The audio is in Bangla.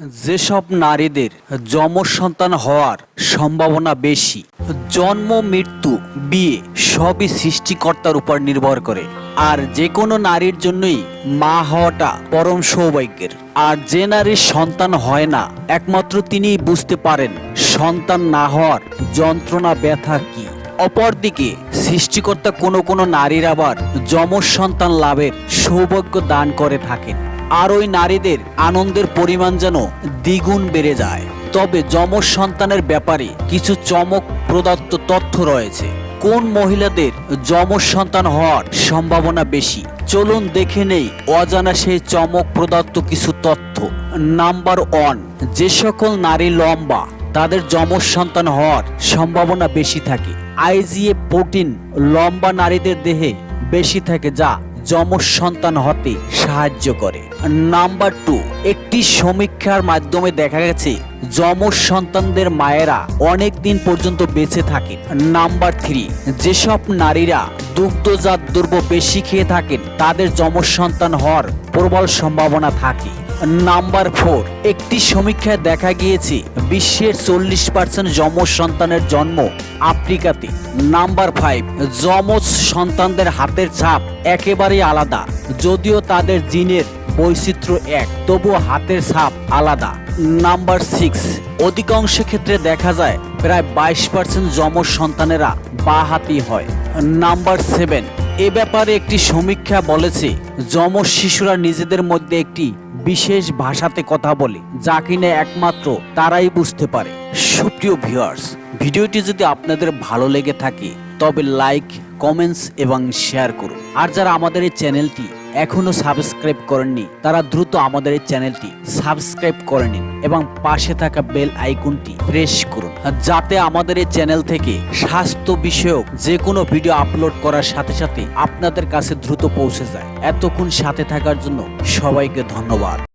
যেসব নারীদের যমজ সন্তান হওয়ার সম্ভাবনা বেশি, জন্ম, মৃত্যু, বিয়ে সবই সৃষ্টিকর্তার উপর নির্ভর করে। আর যে কোনো নারীর জন্যই মা হওয়াটা পরম সৌভাগ্যের। আর যে নারীর সন্তান হয় না, একমাত্র তিনিই বুঝতে পারেন সন্তান না হওয়ার যন্ত্রণা, ব্যথা কি। অপরদিকে, সৃষ্টিকর্তা কোনো কোনো নারীর আবার যমজ সন্তান লাভের সৌভাগ্য দান করে থাকেন। আর ওই নারীদের আনন্দের পরিমাণ যেন দ্বিগুণ বেড়ে যায়। তবে যমজ সন্তানের ব্যাপারে কিছু চমক প্রদত্ত তথ্য রয়েছে। কোন মহিলাদের যমজ সন্তান হওয়ার সম্ভাবনা বেশি? চলুন দেখে নেই অজানা সেই চমক প্রদত্ত কিছু তথ্য। নাম্বার ওয়ান, যে সকল নারী লম্বা, তাদের যমজ সন্তান হওয়ার সম্ভাবনা বেশি থাকে। আইজিএ প্রোটিন লম্বা নারীদের দেহে বেশি থাকে যা যমজ সন্তান হতে সাহায্য করে। নাম্বার টু একটি সমীক্ষার মাধ্যমে দেখা গেছে যমজ সন্তানদের মায়েরা অনেক দিন পর্যন্ত বেঁচে থাকে নাম্বার থ্রি যেসব নারীরা দুগ্ধজাত দ্রব্য বেশি খেয়ে থাকেন, তাদের যমজ সন্তান হওয়ার প্রবল সম্ভাবনা থাকে। নাম্বার ফোর একটি সমীক্ষায় দেখা গিয়েছে বিশ্বের চল্লিশ পার্সেন্ট যমজ সন্তানের জন্ম আফ্রিকাতে। নাম্বার ফাইভ যমজ সন্তানদের হাতের ছাপ একেবারেই আলাদা, যদিও তাদের জিনের বৈচিত্র্য এক, তবুও হাতের ছাপ আলাদা। নাম্বার সিক্স অধিকাংশ ক্ষেত্রে দেখা যায় প্রায় বাইশ পার্সেন্ট যমজ সন্তানেরা বা হাতি হয়। নাম্বার সেভেন এ ব্যাপারে একটি সমীক্ষা বলেছে যমজ শিশুরা নিজেদের মধ্যে একটি বিশেষ ভাষাতে কথা বলে, যা কিনা একমাত্র তারাই বুঝতে পারে। সুপ্রিয় ভিউয়ার্স ভিডিওটি যদি আপনাদের ভালো লেগে থাকে, তবে লাইক কমেন্টস এবং শেয়ার করুন। আর যারা আমাদের এই চ্যানেলটি এখনও সাবস্ক্রাইব করেননি, তারা দ্রুত আমাদের এই চ্যানেলটি সাবস্ক্রাইব করে নিন এবং পাশে থাকা বেল আইকনটি প্রেস করুন। যাতে আমাদের এই চ্যানেল থেকে স্বাস্থ্য বিষয়ক যে কোনো ভিডিও আপলোড করার সাথে সাথে আপনাদের কাছে দ্রুত পৌঁছে যায়। এতক্ষণ সাথে থাকার জন্য সবাইকে ধন্যবাদ।